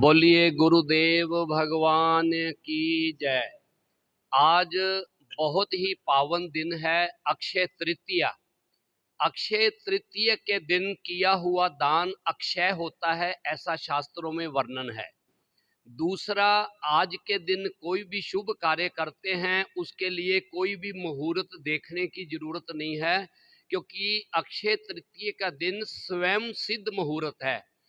बोलिए, गुरुदेव भगवान की जय। आज बहुत ही पावन दिन है, अक्षय तृतीया। अक्षय तृतीय के दिन किया हुआ दान अक्षय होता है, ऐसा शास्त्रों में वर्णन है। दूसरा, आज के दिन कोई भी शुभ कार्य करते हैं, उसके लिए कोई भी मुहूर्त देखने की ज़रूरत नहीं है, क्योंकि अक्षय तृतीय का दिन स्वयं सिद्ध मुहूर्त है।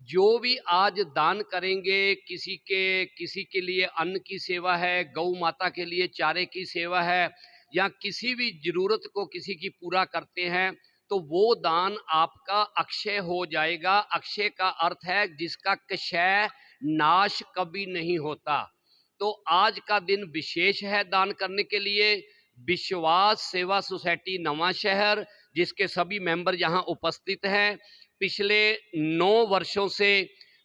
जो भी आज दान करेंगे, किसी के किसी के लिए अन्न की सेवा है, गौ माता के लिए चारे की सेवा है, या किसी भी ज़रूरत को किसी की पूरा करते हैं तो वो दान आपका अक्षय हो जाएगा। अक्षय का अर्थ है जिसका क्षय नाश कभी नहीं होता। तो आज का दिन विशेष है दान करने के लिए। विश्वास सेवा सोसाइटी नवा शहर जिसके सभी मेंबर यहाँ उपस्थित हैं। पिछले नौ वर्षों से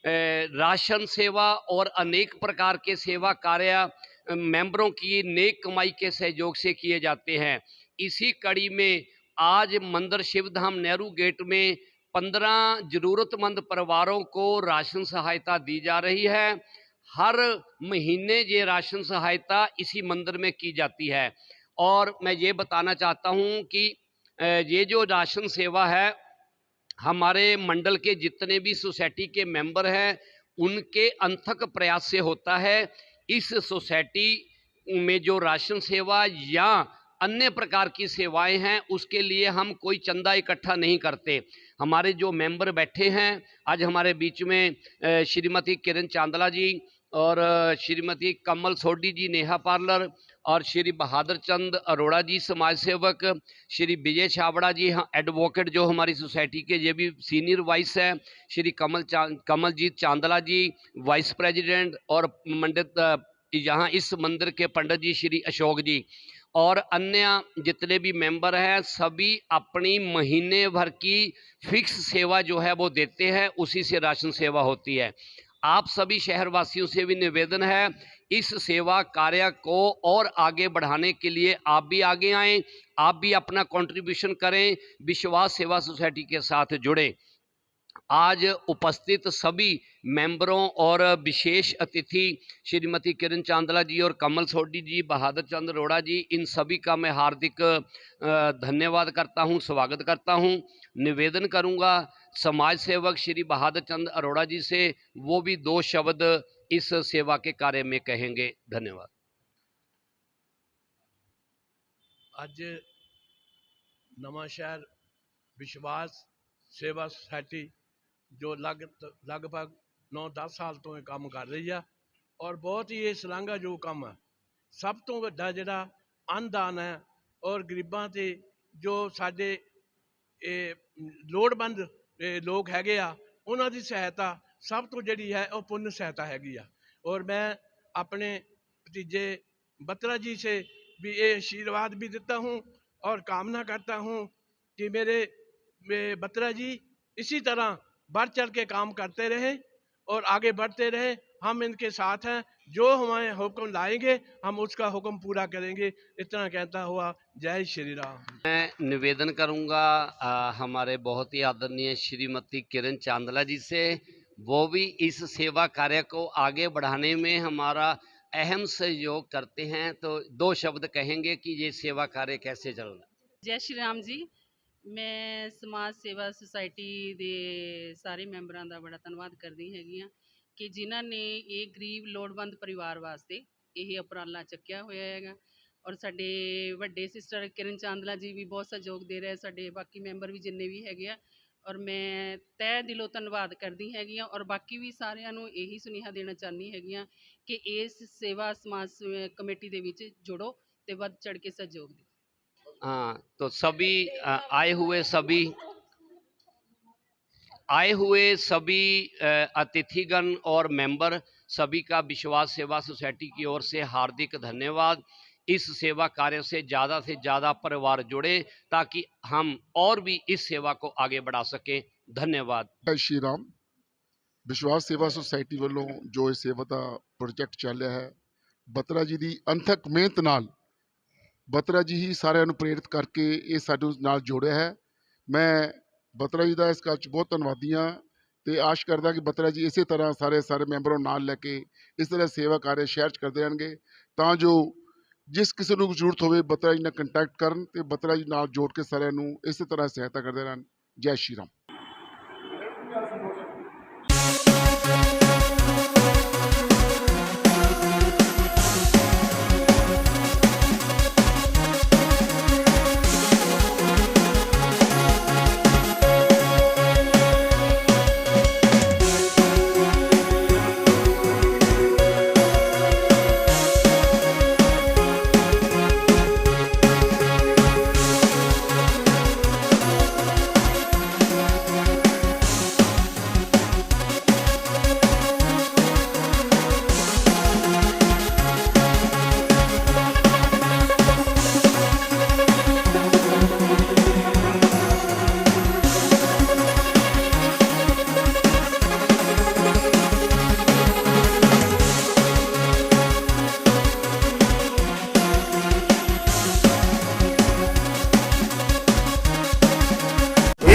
राशन सेवा और अनेक प्रकार के सेवा कार्य मेंबरों की नेक कमाई के सहयोग से किए जाते हैं। इसी कड़ी में आज मंदिर शिवधाम नेहरू गेट में पंद्रह जरूरतमंद परिवारों को राशन सहायता दी जा रही है। हर महीने ये राशन सहायता इसी मंदिर में की जाती है। और मैं ये बताना चाहता हूँ कि ये जो राशन सेवा है, हमारे मंडल के जितने भी सोसाइटी के मेंबर हैं, उनके अंथक प्रयास से होता है, इस सोसाइटी में जो राशन सेवा या अन्य प्रकार की सेवाएँ हैं, उसके लिए हम कोई चंदा इकट्ठा नहीं करते। हमारे जो मेंबर बैठे हैं, आज हमारे बीच में श्रीमती किरण चांदला जी और श्रीमती कमल सोडी जी नेहा पार्लर और श्री बहादुर चंद अरोड़ा जी समाज सेवक श्री विजय छाबड़ा जी हाँ एडवोकेट जो हमारी सोसाइटी के, ये भी सीनियर वाइस है। श्री कमल चा, कमलजीत चांदला जी वाइस प्रेसिडेंट और मंडित यहाँ इस मंदिर के पंडित जी, श्री अशोक जी। और अन्य जितने भी मेंबर हैं, सभी अपनी महीने भर की फिक्स सेवा जो है वो देते हैं, उसी से राशन सेवा होती है। आप सभी शहरवासियों से भी निवेदन है, इस सेवा कार्य को और आगे बढ़ाने के लिए आप भी आगे आएँ, आप भी अपना कंट्रीब्यूशन करें, विश्वास सेवा सोसाइटी के साथ जुड़ें। आज उपस्थित सभी मेंबरों और विशेष अतिथि श्रीमती किरण चांदला जी और कमल सोडी जी बहादुर चंद अरोड़ा जी इन सभी का मैं हार्दिक अ, धन्यवाद करता हूं स्वागत करता हूं निवेदन करूंगा समाज सेवक श्री बहादुर चंद अरोड़ा जी से वो भी दो शब्द इस सेवा के कार्य में कहेंगे धन्यवाद ਅੱਜ ਨਵਾਂ ਸ਼ਹਿਰ ਵਿਸ਼ਵਾਸ ਸੇਵਾ ਸੁਸਾਇਟੀ ਜੋ ਲਗ ਲਗਭਗ 9-10 ਸਾਲ ਤੋਂ ਇਹ ਕੰਮ ਕਰ ਰਹੀ ਆ ਔਰ ਬਹੁਤ ਹੀ ਇਹ ਸ਼ਲਾਘਾਯੋਗ ਕੰਮ ਹੈ ਸਭ ਤੋਂ ਵੱਡਾ ਜਿਹੜਾ ਅੰਨਦਾਨ ਹੈ ਔਰ ਗਰੀਬਾਂ ਤੇ ਜੋ ਸਾਡੇ ਇਹ ਲੋੜਵੰਦ ਇਹ ਲੋਕ ਹੈਗੇ ਆ ਉਹਨਾਂ ਦੀ ਸਹਾਇਤਾ ਸਭ ਤੋਂ ਜਿਹੜੀ ਹੈ ਉਹ ਪੁੰਨ ਸਹਾਇਤਾ ਹੈਗੀ ਆ ਔਰ ਮੈਂ ਆਪਣੇ भतीजे बत्रा जी से भी ये आशीर्वाद भी देता हूँ और कामना करता हूँ कि मेरे मे- बत्रा जी इसी तरह बढ़ चढ़ के काम करते रहें और आगे बढ़ते रहें। हम इनके साथ हैं। जो हमारे हुक्म लाएँगे हम उसका हुक्म पूरा करेंगे। इतना कहता हुआ जय श्री राम। मैं निवेदन करूँगा आ, हमारे बहुत ही आदरणीय श्रीमती किरण चांदला जी से वो भी इस सेवा कार्य को आगे बढ़ाने में हमारा अहम सहयोग करते हैं। तो दो शब्द कहेंगे कि ये सेवा कार्य कैसे चल रहा है? जय श्री राम जी। ਮੈਂ ਸਮਾਜ ਸੇਵਾ ਸੁਸਾਇਟੀ ਦੇ ਸਾਰੇ ਮੈਂਬਰਾਂ ਦਾ ਬੜਾ ਧੰਨਵਾਦ ਕਰਦੀ ਹੈਗੀ ਆ ਕਿ ਜਿਨ੍ਹਾਂ ਨੇ ਇਹ ਗਰੀਬ, ਲੋੜਵੰਦ ਪਰਿਵਾਰ ਵਾਸਤੇ ਇਹ ਉਪਰਾਲਾ ਚੱਕਿਆ ਹੋਇਆ ਹੈਗਾ। ਔਰ ਸਾਡੇ ਵੱਡੇ ਸਿਸਟਰ ਕਿਰਨ ਚਾਂਦਲਾ ਜੀ ਵੀ ਬਹੁਤ ਸਹਿਯੋਗ ਦੇ ਰਹੇ, ਸਾਡੇ ਬਾਕੀ ਮੈਂਬਰ ਵੀ ਜਿੰਨੇ ਵੀ ਹੈਗੇ ਆ। ਔਰ ਮੈਂ ਤਹਿ ਦਿਲੋਂ ਧੰਨਵਾਦ ਕਰਦੀ ਹੈਗੀ ਆ ਔਰ ਬਾਕੀ ਵੀ ਸਾਰਿਆਂ ਨੂੰ ਇਹੀ ਸੁਨੇਹਾ ਦੇਣਾ ਚਾਹੁੰਦੀ ਹੈਗੀ ਆ ਕਿ ਇਸ ਸੇਵਾ ਸਮਾਜ ਸ- ਕਮੇਟੀ ਦੇ ਵਿੱਚ ਜੁੜੋ ਤੇ ਵੱਧ ਚੜ ਕੇ ਸਹਿਯੋਗ ਦਿਓ। हाँ तो सभी अ, आए हुए सभी आए हुए सभी अ, अतिथिगण और मेंबर सभी का विश्वास सेवा सोसाइटी की ओर से हार्दिक धन्यवाद इस सेवा कार्य से ज़्यादा से ज़्यादा परिवार जुड़े ताकि हम और भी इस सेवा को आगे बढ़ा सकें धन्यवाद ਜੈ ਸ਼੍ਰੀ ਰਾਮ ਵਿਸ਼ਵਾਸ ਸੇਵਾ ਸੁਸਾਇਟੀ ਵੱਲੋਂ ਜੋ ਇਹ ਸੇਵਾ ਦਾ ਪ੍ਰੋਜੈਕਟ ਚੱਲ ਰਿਹਾ ਹੈ ਬਤਰਾ ਜੀ ਦੀ ਅੰਥਕ ਮਿਹਨਤ ਨਾਲ ਬਤਰਾ ਜੀ ਹੀ ਸਾਰਿਆਂ ਨੂੰ ਪ੍ਰੇਰਿਤ ਕਰਕੇ ਇਹ ਸਾਨੂੰ ਨਾਲ ਜੋੜਿਆ ਹੈ। ਮੈਂ ਬਤਰਾ ਜੀ ਦਾ ਇਸ ਗੱਲ 'ਚ ਬਹੁਤ ਧੰਨਵਾਦੀ ਹਾਂ ਤੇ ਆਸ਼ ਕਰਦਾ ਕਿ ਬਤਰਾ ਜੀ ਇਸੇ ਤਰ੍ਹਾਂ ਸਾਰੇ ਸਾਰੇ ਮੈਂਬਰਾਂ ਨੂੰ ਨਾਲ ਲੈ ਕੇ ਇਸ ਤਰ੍ਹਾਂ ਸੇਵਾ ਕਾਰਜ ਸ਼ਹਿਰ 'ਚ ਕਰਦੇ ਰਹਿਣਗੇ। ਤਾਂ ਜੋ ਜਿਸ ਕਿਸੇ ਨੂੰ ਜ਼ਰੂਰਤ ਹੋਵੇ ਬਤਰਾ ਜੀ ਨਾਲ ਕੰਟੈਕਟ ਕਰਨ ਤੇ ਬਤਰਾ ਜੀ ਨਾਲ ਜੋੜ ਕੇ ਸਾਰਿਆਂ ਨੂੰ ਇਸੇ ਤਰ੍ਹਾਂ ਸਹਾਇਤਾ ਕਰਦੇ ਰਹਿਣ। ਜੈ ਸ਼੍ਰੀ ਰਾਮ।